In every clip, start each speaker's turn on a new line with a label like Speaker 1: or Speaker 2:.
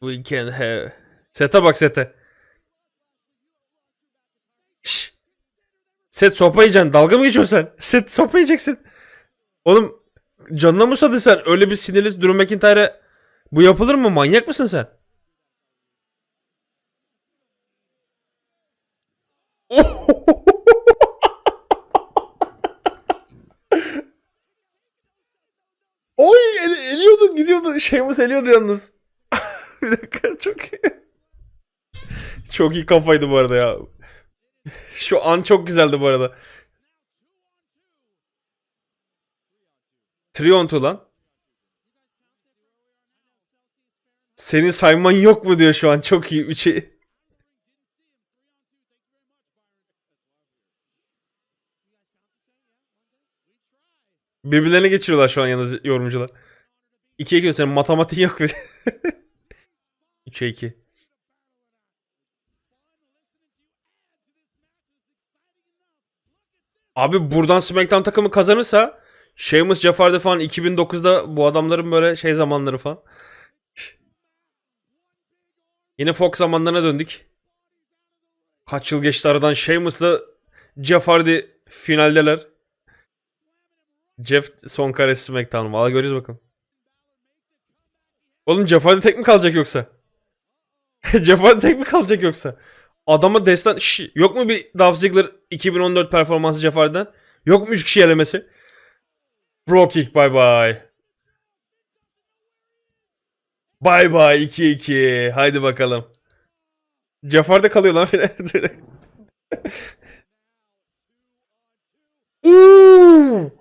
Speaker 1: We can have... Sete bak sete. Şşş. Set sopa yiyeceksin. Dalga mı geçiyorsun sen? Set sopa yiyeceksin. Oğlum canına mı sadın sen? Öyle bir sinirli Drew McIntyre'e bu yapılır mı? Manyak mısın sen? Oy el, eliyordu gidiyordu. Şeyimiz eliyordu yalnız. Bir dakika çok iyi. çok iyi kafaydı bu arada ya. Şu an çok güzeldi bu arada. Trionto lan. Senin sayman yok mu diyor şu an. Çok iyi. Üçe... Birbirlerine geçiriyorlar şu an yalnız yorumcular. 2'ye 2 senin matematiğin yok bir 3'e 2. Abi buradan SmackDown takımı kazanırsa Sheamus, Jeff Hardy falan 2009'da bu adamların böyle şey zamanları falan. Yine Fox zamanlarına döndük. Kaç yıl geçti aradan Sheamus'la Jeff finaldeler. Jeff son karesi SmackDown. Valla göreceğiz bakalım. Oğlum Jeff tek mi kalacak yoksa? Hardy tek mi kalacak yoksa? Adama destan... Şş, yok mu bir Dolph Ziggler 2014 performansı Jeff Hardy'den? Yok mu 3 kişi elemesi? Bro kick bye bye. Bye bye 2-2. Haydi bakalım. Jeff Hardy kalıyor lan. Uuu!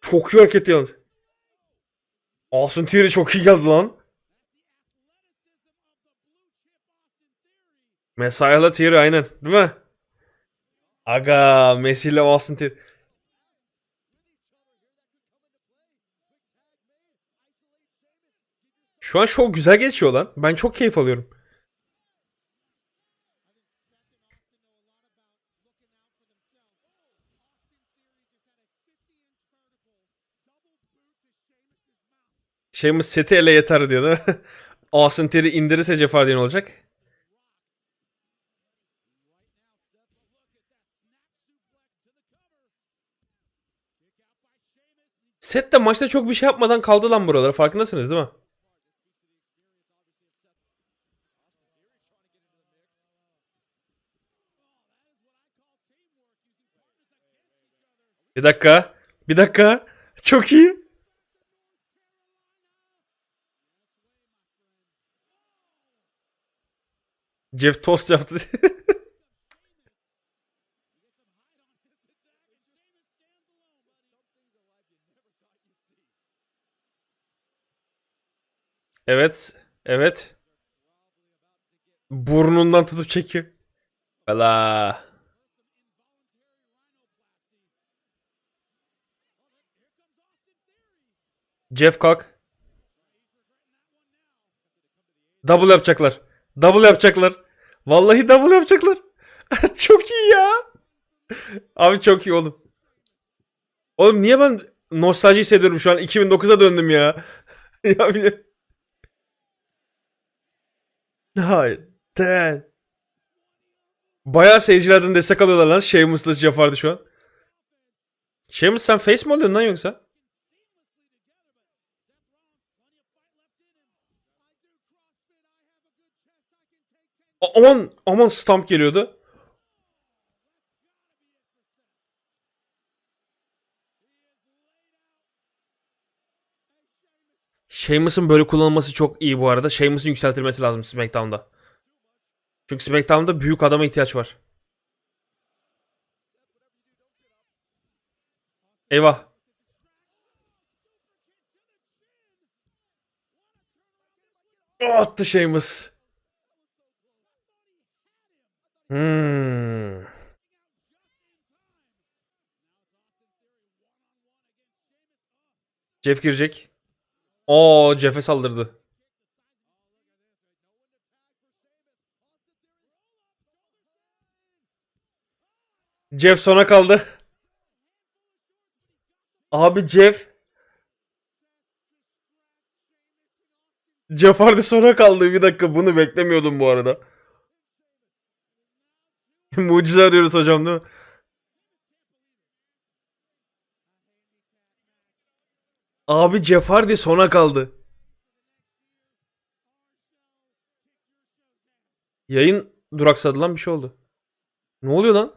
Speaker 1: Çok iyi hareket yalnız. Austin Theory çok iyi geldi lan. Messiah'la Theory aynen. Değil mi? Aga Messi ile Austin Theory. Şu an show güzel geçiyor lan. Ben çok keyif alıyorum. Şeyimiz seti ele yeter diyor değil mi? Austin Theory indirirse Jeff Hardy ne olacak? Set de maçta çok bir şey yapmadan kaldı lan buralara. Farkındasınız değil mi? Bir dakika. Bir dakika. Çok iyi. Jeff tost yaptı. evet. Evet. Burnundan tutup çekiyor. Valla. Jeff kalk. Double yapacaklar. Double yapacaklar. Vallahi double yapacaklar. çok iyi ya. Abi çok iyi oğlum. Oğlum niye ben nostalji hissediyorum şu an 2009'a döndüm ya. ya bile. Hayır. Ten. Bayağı seyircilerden destek alıyorlar lan Sheamus'la Jeff Hardy şu an. Sheamus sen face mi oluyorsun lan yoksa? A- Aman aman stamp geliyordu. Sheamus'un böyle kullanılması çok iyi bu arada. Sheamus'un yükseltilmesi lazım SmackDown'da. Çünkü SmackDown'da büyük adama ihtiyaç var. Eyvah. Attı Sheamus. Hmm. Jeff girecek. Oo Jeff'e saldırdı. Jeff sona kaldı. Abi Jeff Jeff Hardy sona kaldı. Bir dakika bunu beklemiyordum bu arada. Mucize arıyoruz hocam değil mi? Abi Jeff Hardy sona kaldı. Yayın duraksadı lan bir şey oldu. Ne oluyor lan?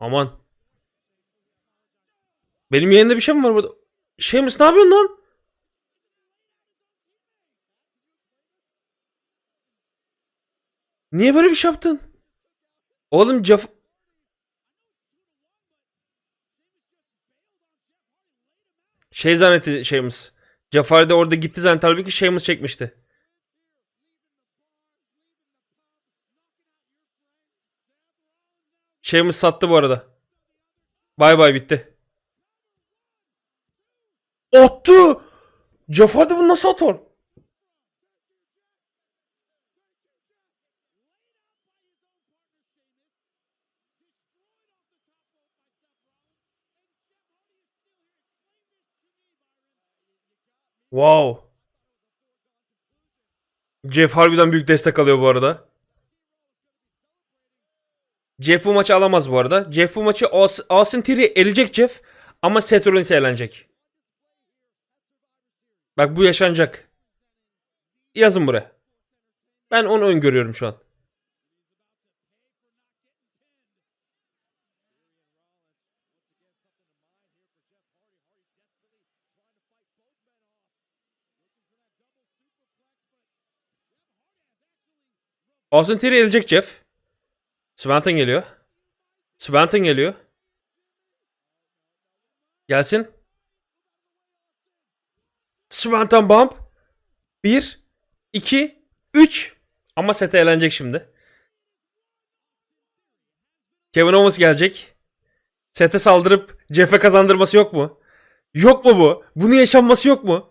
Speaker 1: Aman. Benim yayında bir şey mi var burada? Şeymiş ne yapıyorsun lan? Niye böyle bir şey yaptın? Oğlum Jeff... Şey zannetti şeyimiz. Jafar da orada gitti zannetti halbuki şeyimiz çekmişti. Şeyimiz sattı bu arada. Bay bay bitti. Attı! Jafar da bunu nasıl atar? Wow. Jeff harbiden büyük destek alıyor bu arada. Jeff bu maçı alamaz bu arada. Jeff bu maçı Aus- Austin Theory elecek Jeff ama Seth Rollins eğlenecek. Bak bu yaşanacak. Yazın buraya. Ben onu öngörüyorum şu an. Austin Theory elecek Jeff. Swanton geliyor. Swanton geliyor. Gelsin. Swanton bump. 1, 2, 3. Ama sete eğlenecek şimdi. Kevin Owens gelecek. Sete saldırıp Jeff'e kazandırması yok mu? Yok mu bu? Bunun yaşanması yok mu?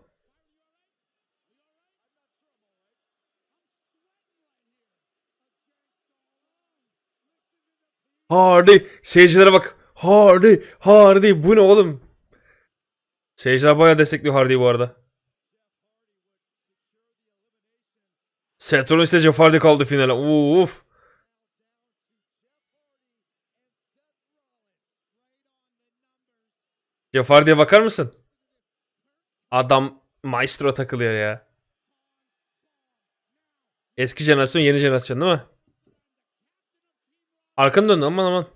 Speaker 1: Hardy. Seyircilere bak. Hardy. Hardy. Bu ne oğlum? Seyirciler bayağı destekliyor Hardy'yi bu arada. Rollins ile Jeff Hardy kaldı finale. Uf. Jeff Hardy'ye bakar mısın? Adam maestro takılıyor ya. Eski jenerasyon yeni jenerasyon değil mi? Arkanı dön aman aman.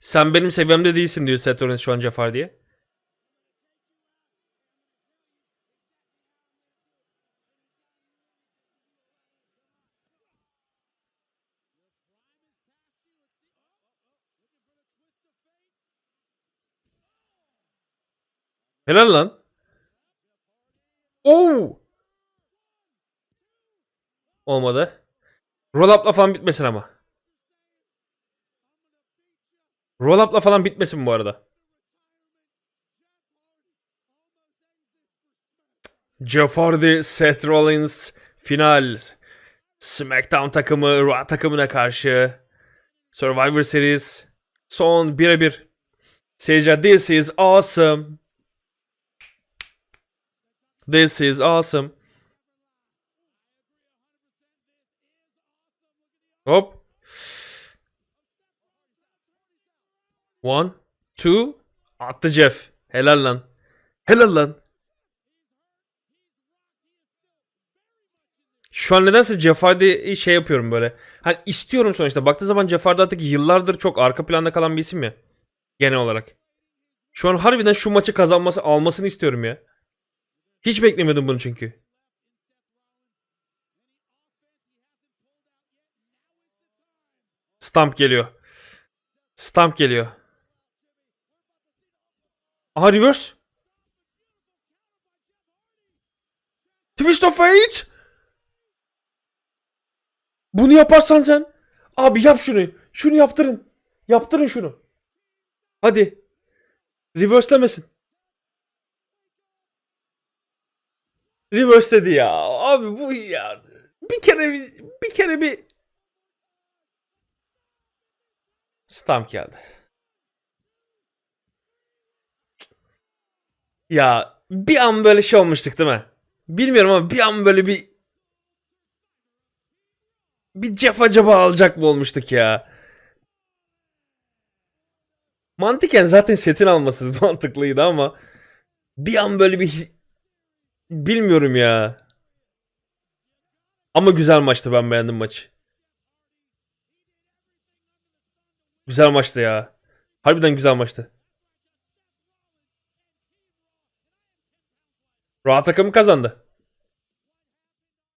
Speaker 1: Sen benim seviyemde değilsin diyor Seth Rollins şu an Jeff Hardy'ye. Helal lan. Oo. Olmadı. Roll up'la falan bitmesin ama. Roll up'la falan bitmesin bu arada. Jeff Hardy, Seth Rollins final. SmackDown takımı Raw takımına karşı. Survivor Series son birebir. Seyirciler this is awesome. This is awesome. Hop. One, two. Attı Jeff. Helal lan. Helal lan. Şu an nedense Jeff şey yapıyorum böyle. Hani istiyorum sonuçta. Baktığı zaman Jeff artık yıllardır çok arka planda kalan bir isim ya. Genel olarak. Şu an harbiden şu maçı kazanması almasını istiyorum ya. Hiç beklemiyordum bunu çünkü. Stamp geliyor. Stamp geliyor. Aha reverse. Twist of Fate. Bunu yaparsan sen. Abi yap şunu. Şunu yaptırın. Yaptırın şunu. Hadi. Reverse'lemesin. Reverse dedi ya. Abi bu ya. Bir kere bir, bir kere bir Stamp geldi. Ya bir an böyle şey olmuştuk değil mi? Bilmiyorum ama bir an böyle bir bir Jeff acaba alacak mı olmuştuk ya? Mantıken zaten setin alması mantıklıydı ama bir an böyle bir bilmiyorum ya. Ama güzel maçtı ben beğendim maçı. Güzel maçtı ya. Harbiden güzel maçtı. Rahat takımı kazandı.